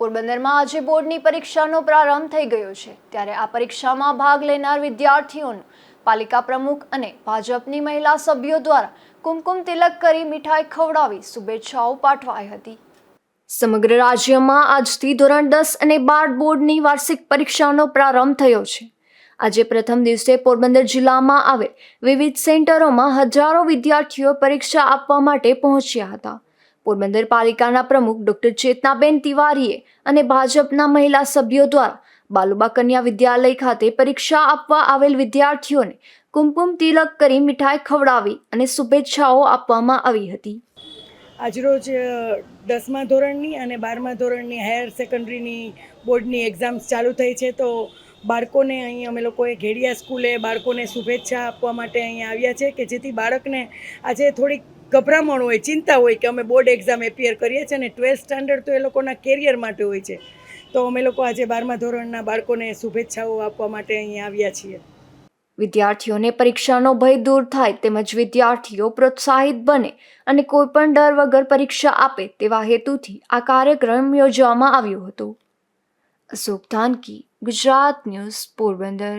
પોરબંદરમાં આજે બોર્ડની પરીક્ષાનો પ્રારંભ થઈ ગયો છે. ત્યારે આ પરીક્ષામાં ભાગ લેનાર વિદ્યાર્થીઓનું પાલિકા પ્રમુખ અને ભાજપની મહિલા સભ્યો દ્વારા કુમકુમ તિલક કરી મીઠાઈ ખવડાવી શુભેચ્છાઓ પાઠવાઈ હતી. સમગ્ર રાજ્યમાં આજથી ધોરણ દસ અને બાર બોર્ડની વાર્ષિક પરીક્ષાનો પ્રારંભ થયો છે. આજે પ્રથમ દિવસે પોરબંદર જિલ્લામાં આવેલ વિવિધ સેન્ટરોમાં હજારો વિદ્યાર્થીઓ પરીક્ષા આપવા માટે પહોંચ્યા હતા. પોરબંદર પાલિકાના પ્રમુખ ડોક્ટર ચેતનાબેન તિવારીએ અને ભાજપના મહિલા સભ્યો દ્વારા બાલુબા કન્યા વિદ્યાલય ખાતે પરીક્ષા આપવા આવેલ વિદ્યાર્થીઓને કુમકુમ તિલક કરી મીઠાઈ ખવડાવી અને શુભેચ્છાઓ આપવામાં આવી હતી. આજરોજ દસમા ધોરણની અને બારમા ધોરણની હાયર સેકન્ડરીની બોર્ડની એક્ઝામ્સ ચાલુ થઈ છે. તો બાળકોને અહીં અમે લોકોએ ઘેડિયા સ્કૂલે બાળકોને શુભેચ્છા આપવા માટે અહીંયા આવ્યા છે કે જેથી બાળકને આજે થોડીક ગભરામણ હોય, ચિંતા હોય કે અમે બોર્ડ એક્ઝામ એપિયર કરીએ છીએ અને ટ્વેલ્થ સ્ટાન્ડર્ડ તો એ લોકોના કેરિયર માટે હોય છે. તો અમે લોકો આજે બારમા ધોરણના બાળકોને શુભેચ્છાઓ આપવા માટે અહીંયા આવ્યા છીએ. વિદ્યાર્થીઓને પરીક્ષાનો ભય દૂર થાય તેમજ વિદ્યાર્થીઓ પ્રોત્સાહિત બને અને કોઈ પણ ડર વગર પરીક્ષા આપે તેવા હેતુથી આ કાર્યક્રમ યોજવામાં આવ્યો હતો. અશોક ધાનકી, ગુજરાત ન્યૂઝ પોરબંદર.